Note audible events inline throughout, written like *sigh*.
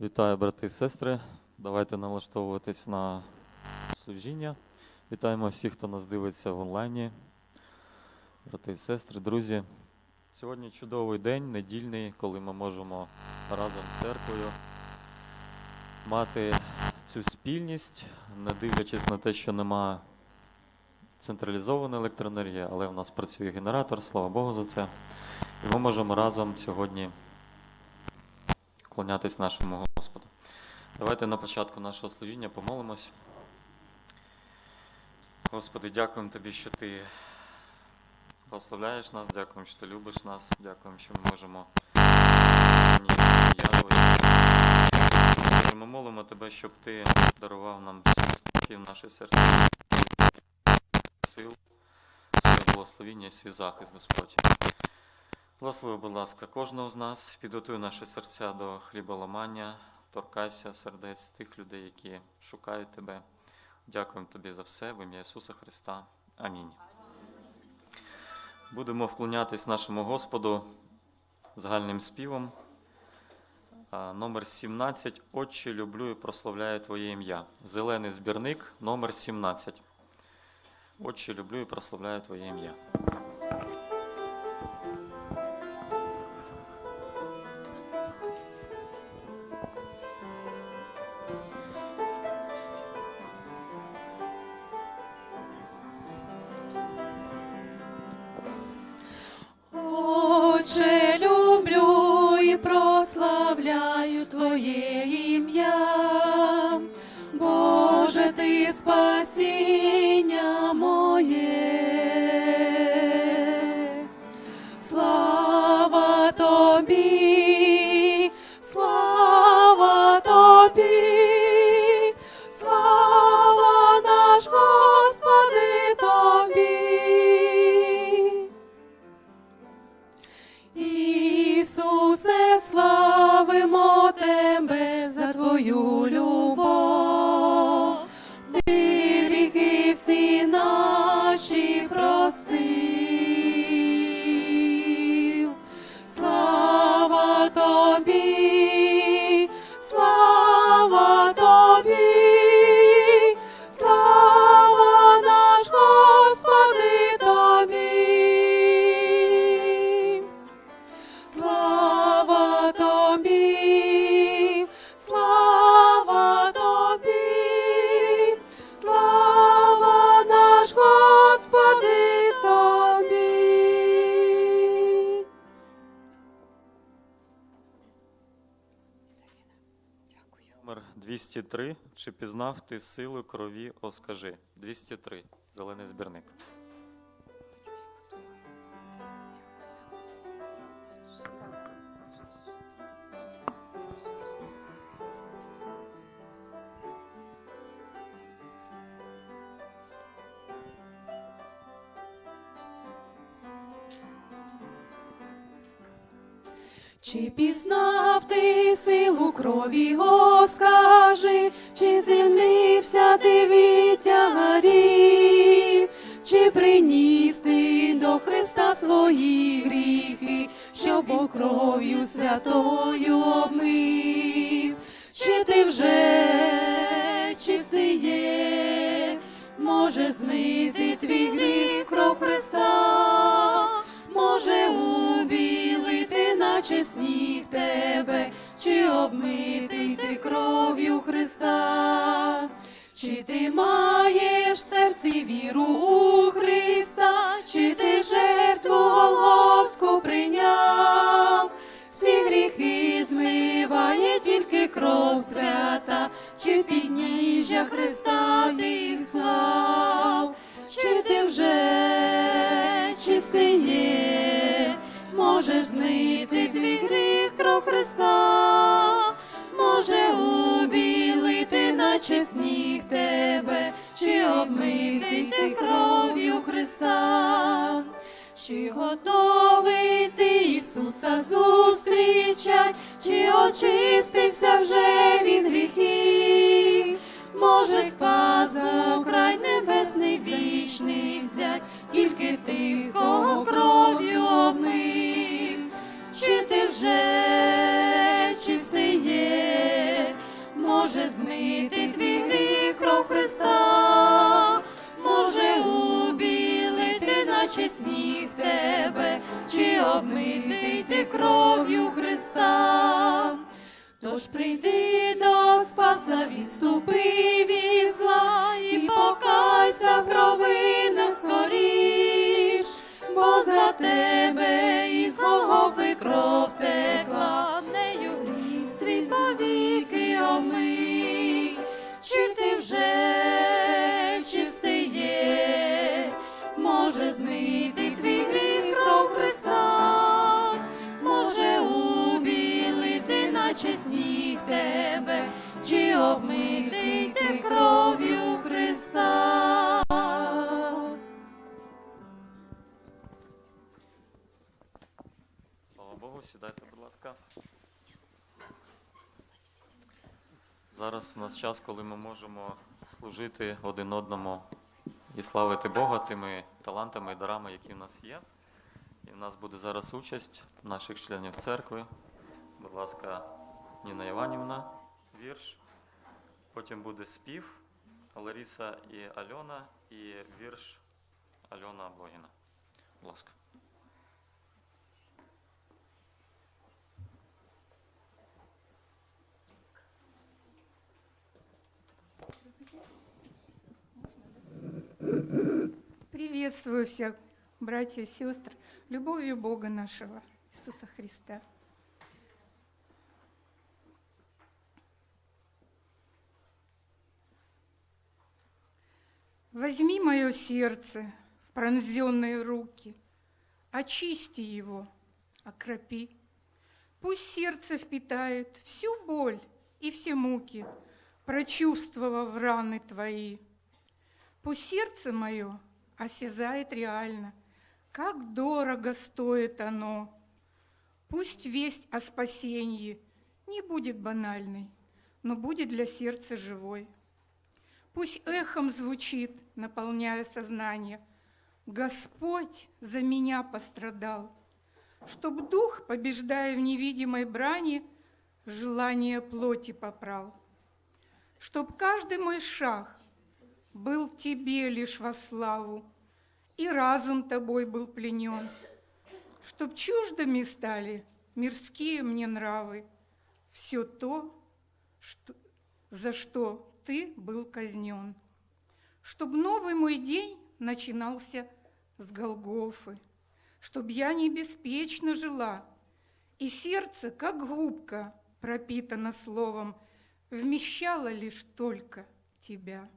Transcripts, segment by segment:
Вітаю, брати і сестри. Давайте налаштовуватись на служіння. Вітаємо всіх, хто нас дивиться в онлайні. Брати і сестри, друзі. Сьогодні чудовий день, недільний, коли ми можемо разом з церквою мати цю спільність, не дивлячись на те, що нема централізованої електроенергії, але в нас працює генератор, слава Богу за це. І ми можемо разом сьогодні вклонятись нашому Господу. Давайте на початку нашого служіння помолимось. Господи, дякуємо Тобі, що Ти благословляєш нас, дякуємо, що Ти любиш нас, дякуємо, що ми можемо Ми молимо Тебе, щоб Ти дарував нам спокій в наше серце, сил, своє благословіння і свій захист, Господь. Благослови, будь ласка, кожного з нас, підготуй наші серця до хліболамання, торкайся сердець тих людей, які шукають тебе. Дякуємо тобі за все в ім'я Ісуса Христа. Амінь. Будемо вклонятись нашому Господу загальним співом. Номер 17. Отче, люблю і прославляю Твоє ім'я. Зелений збірник, номер 17. Отче, люблю і прославляю Твоє ім'я. 203. Чи пізнав ти силу крові, о скажи. 203. Зелений збірник. Чи пізнав ти силу крові, о, скажи, чи звільнився ти від тягарів, чи приніс ти до Христа свої гріхи, щоб по кров'ю святою обмив, чи ти вже наче сніг тебе, чи обмитий ти кров'ю Христа, чи ти маєш в серці віру у Христа, чи ти жертву Голговську прийняв, всі гріхи змиває тільки кров свята, чи підніжжя Христа ти склав, чи ти вже чистий є, може змити твій гріх кров Христа, може убілити, наче сніг тебе, чи обмити ти кров'ю Христа. Чи готовий ти Ісуса зустрічать, чи очистився вже від гріхів? Може, спас край небесний вічний взять, тільки ти, кого кров'ю обмив, чи ти вже чистий є, може змити твій гріх кров Христа, може убілити, наче сніг тебе, чи обмити ти кров'ю Христа. Тож прийди до Спаса, відступи від зла і покайся провинам скоріш, бо за тебе кров текла, ласка. Зараз у нас час, коли ми можемо служити один одному і славити Бога тими талантами і дарами, які в нас є. І в нас буде зараз участь наших членів церкви. Будь ласка, Ніна Іванівна, вірш. Потім буде спів Лариса і Альона, і вірш Альона Блогіна. Будь ласка. Приветствую всех, братья и сестры, любовью Бога нашего, Иисуса Христа. Возьми мое сердце в пронзенные руки, очисти его, окропи. Пусть сердце впитает всю боль и все муки, прочувствовав раны твои. Пусть сердце мое осязает реально, как дорого стоит оно. Пусть весть о спасении не будет банальной, но будет для сердца живой. Пусть эхом звучит, наполняя сознание, Господь за меня пострадал, Чтоб дух, побеждая в невидимой брани, Желание плоти попрал. Чтоб каждый мой шаг был тебе лишь во славу, И разум тобой был пленен, Чтоб чуждыми стали мирские мне нравы, Все то, что, за что ты был казнен. Чтоб новый мой день начинался с Голгофы, Чтоб я не беспечно жила, И сердце, как губка, пропитано словом, Вмещало лишь только тебя.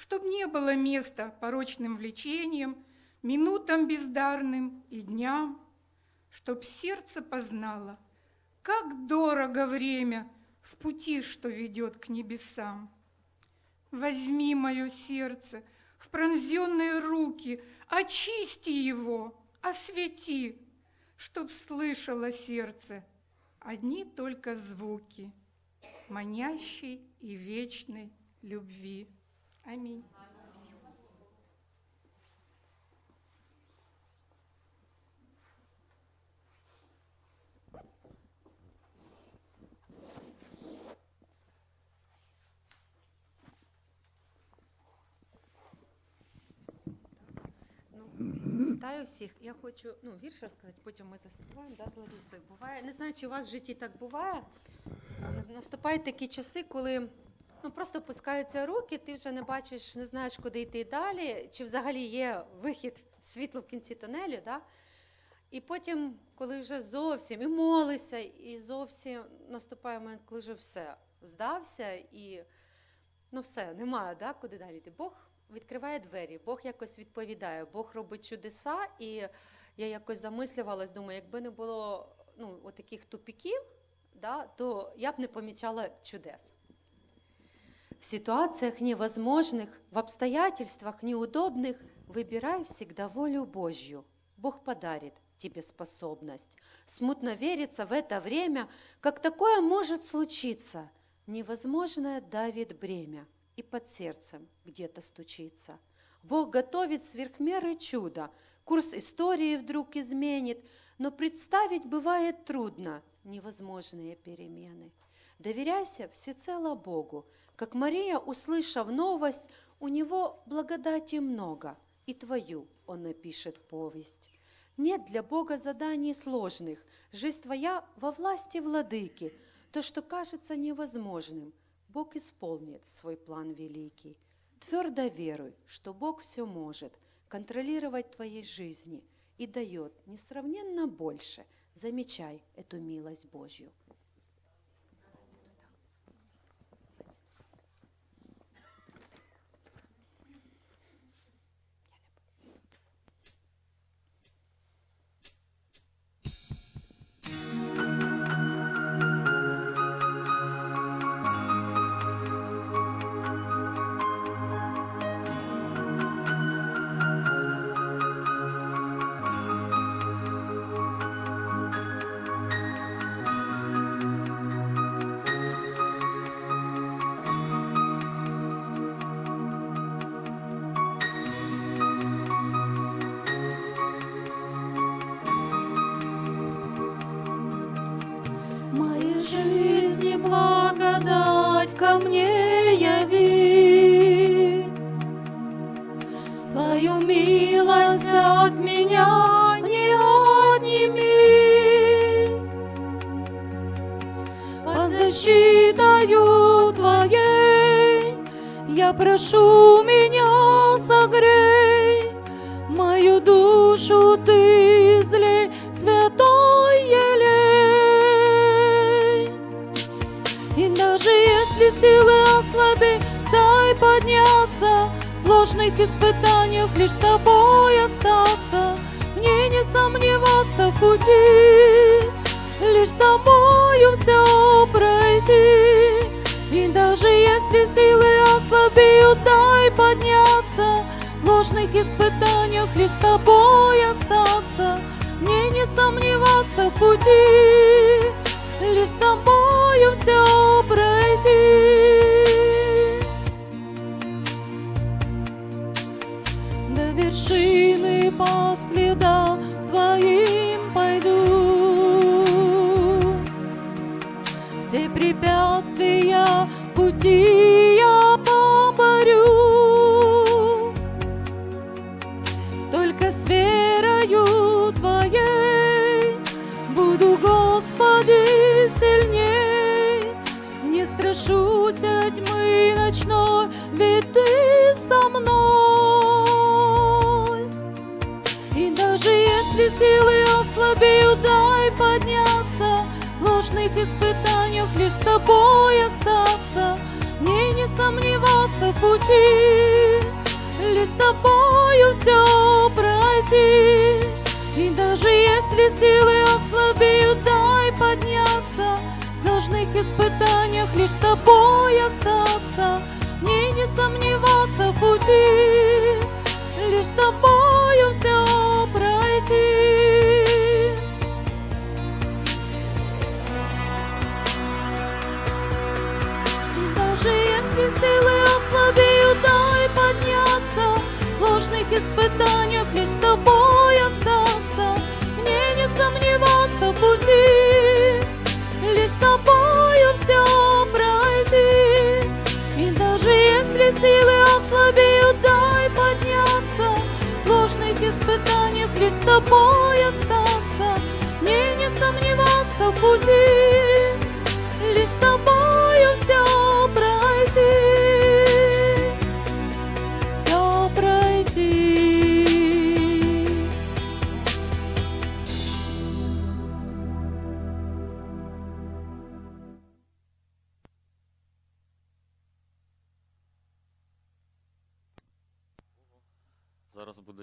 Чтоб не было места порочным влечениям, Минутам бездарным и дням, Чтоб сердце познало, как дорого время В пути, что ведет к небесам. Возьми мое сердце в пронзенные руки, Очисти его, освети, Чтоб слышало сердце одни только звуки Манящей и вечной любви. Аминь. Ну, вітаю всіх. Я хочу ну, вірш розказати, потім ми заспіваємо да, з Ларісою. Буває, не знаю, чи у вас в житті так буває. На- Наступають такі часи, коли ну, просто пускаються руки, ти вже не бачиш, не знаєш, куди йти далі, чи взагалі є вихід світло в кінці тунелю. Да? І потім, коли вже зовсім і молишся, і зовсім наступає момент, коли вже все здався, і ну все, немає, да, куди далі йти. Бог відкриває двері, Бог якось відповідає, Бог робить чудеса, і я якось замислювалась, думаю, якби не було ну, таких тупіків, да, то я б не помічала чудес. В ситуациях невозможных, в обстоятельствах неудобных выбирай всегда волю Божью. Бог подарит тебе способность. Смутно верится в это время, как такое может случиться. Невозможное давит бремя и под сердцем где-то стучится. Бог готовит сверх меры чудо, курс истории вдруг изменит, но представить бывает трудно невозможные перемены. Доверяйся всецело Богу, как Мария, услышав новость, у него благодати много, и твою он напишет повесть. Нет для Бога заданий сложных, жизнь твоя во власти владыки. То, что кажется невозможным, Бог исполнит свой план великий. Твердо веруй, что Бог все может контролировать твоей жизни и дает несравненно больше. Замечай эту милость Божью. Душу Ты злей, святой елей. И даже если силы ослабей, дай подняться. В ложных испытаниях лишь тобой остаться. Мне не сомневаться в пути Лишь тобою все пройти. И даже если силы ослабеют, дай подняться В ложных испытаниях лишь с тобой остаться Мне не сомневаться в пути лишь с тобою все пройти. До вершины по следам твоим пойду. Все препятствия пути пути, Лишь с тобою все пройти. И даже если силы ослабеют, дай подняться В ложных испытаниях лишь с тобой остаться Мне не сомневаться в пути Лишь с тобою испытаниях лишь с тобой остаться? Мне не сомневаться в пути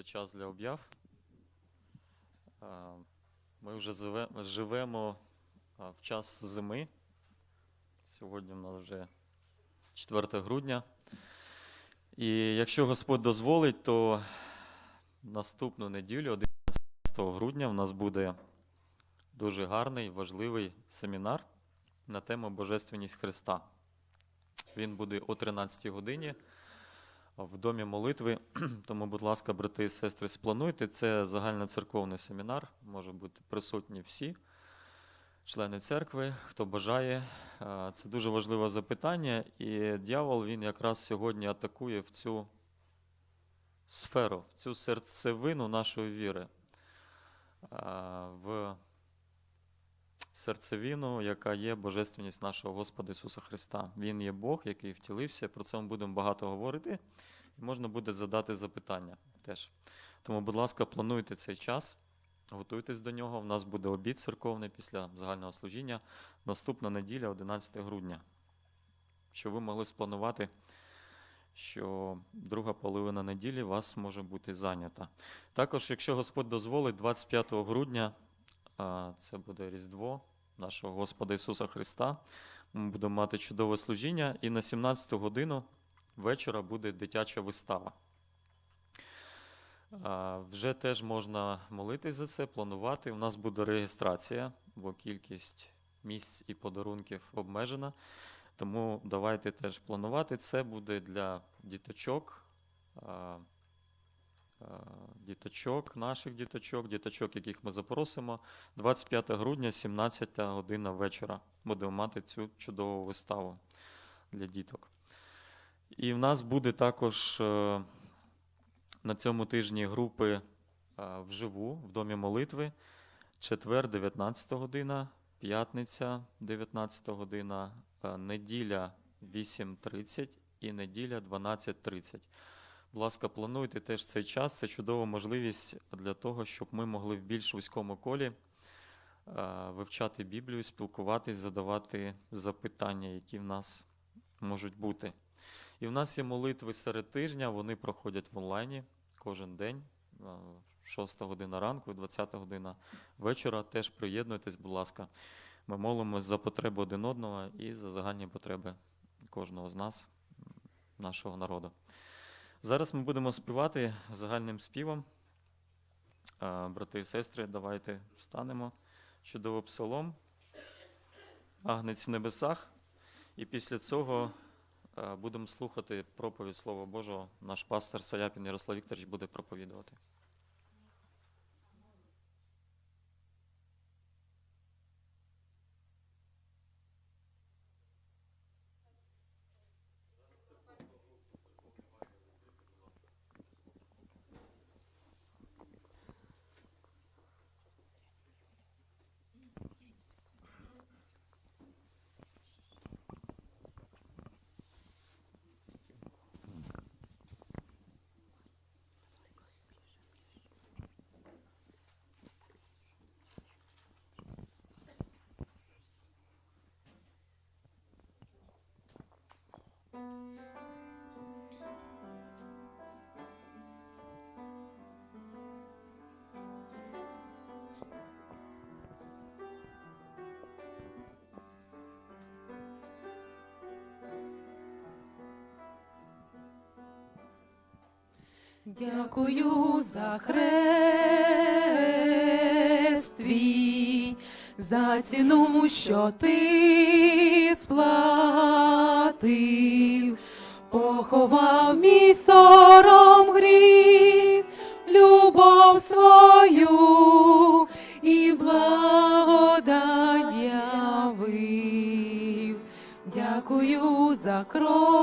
час для об'яв. Ми вже живемо в час зими. Сьогодні в нас вже 4 грудня. І якщо Господь дозволить, то наступну неділю, 11 грудня, в нас буде дуже гарний, важливий семінар на тему Божественність Христа. Він буде о 13 годині в домі молитви. *clears throat* Тому, будь ласка, брати і сестри, сплануйте. Це загальноцерковний семінар. Може бути присутні всі члени церкви, хто бажає. Це дуже важливе запитання, і дьявол він якраз сьогодні атакує в цю сферу, в цю серцевину нашої віри, в серцевину, яка є божественність нашого Господа Ісуса Христа. Він є Бог, який втілився. Про це ми будемо багато говорити, і можна буде задати запитання теж. Тому, будь ласка, плануйте цей час, готуйтесь до нього. У нас буде обід церковний після загального служіння. Наступна неділя, 11 грудня. Щоб ви могли спланувати, що друга половина неділі вас може бути зайнята. Також, якщо Господь дозволить, 25 грудня це буде Різдво нашого Господа Ісуса Христа. Ми будемо мати чудове служіння, і на 17 годину вечора буде дитяча вистава. Вже теж можна молитись за це, планувати. У нас буде реєстрація, бо кількість місць і подарунків обмежена. Тому давайте теж планувати. Це буде для діточок, діточок, наших діточок, діточок, яких ми запросимо. 25 грудня, 17 година вечора. Будемо мати цю чудову виставу для діток. І в нас буде також е, на цьому тижні групи е, вживу в домі молитви. Четвер, 19 година, п'ятниця, 19 година, е, неділя 8.30 і неділя 12.30. Будь ласка, плануйте теж цей час. Це чудова можливість для того, щоб ми могли в більш вузькому колі е, вивчати Біблію, спілкуватись, задавати запитання, які в нас можуть бути. І в нас є молитви серед тижня, вони проходять в онлайні кожен день, е, 6 година ранку і 20 година вечора. Теж приєднуйтесь, будь ласка. Ми молимось за потреби один одного і за загальні потреби кожного з нас, нашого народу. Зараз ми будемо співати загальним співом. Брати і сестри, давайте встанемо. Чудово псалом. Агнець в небесах. І після цього будемо слухати проповідь Слова Божого. Наш пастор Саяпін Ярослав Вікторович буде проповідувати. Дякую за хрест твій, за ціну, що ти сплатив, поховав мій сором гріх, любов свою і благодать явив. Дякую за кров,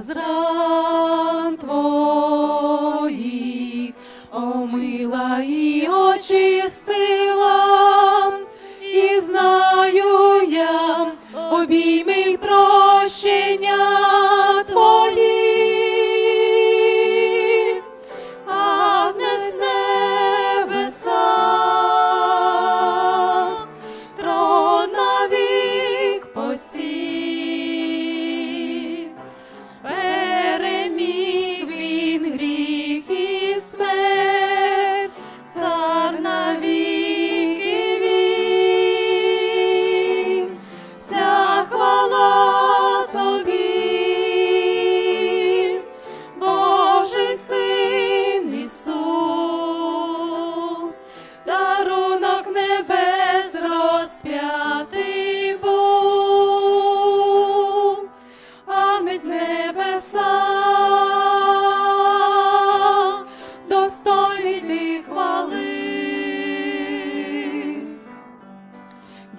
з ран твоїх, омила і очистила,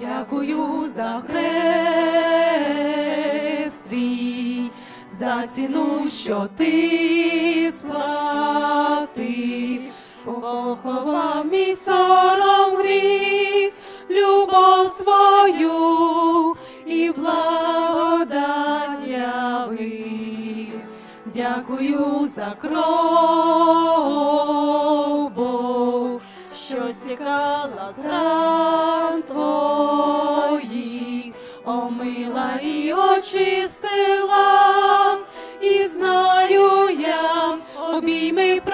Дякую за хрест твій, ціну, що ти сплатив, поховав мій сором гріх, любов свою і благодать явив. Дякую за кров, Бог, що стікала очистила, і знаю я обійми про.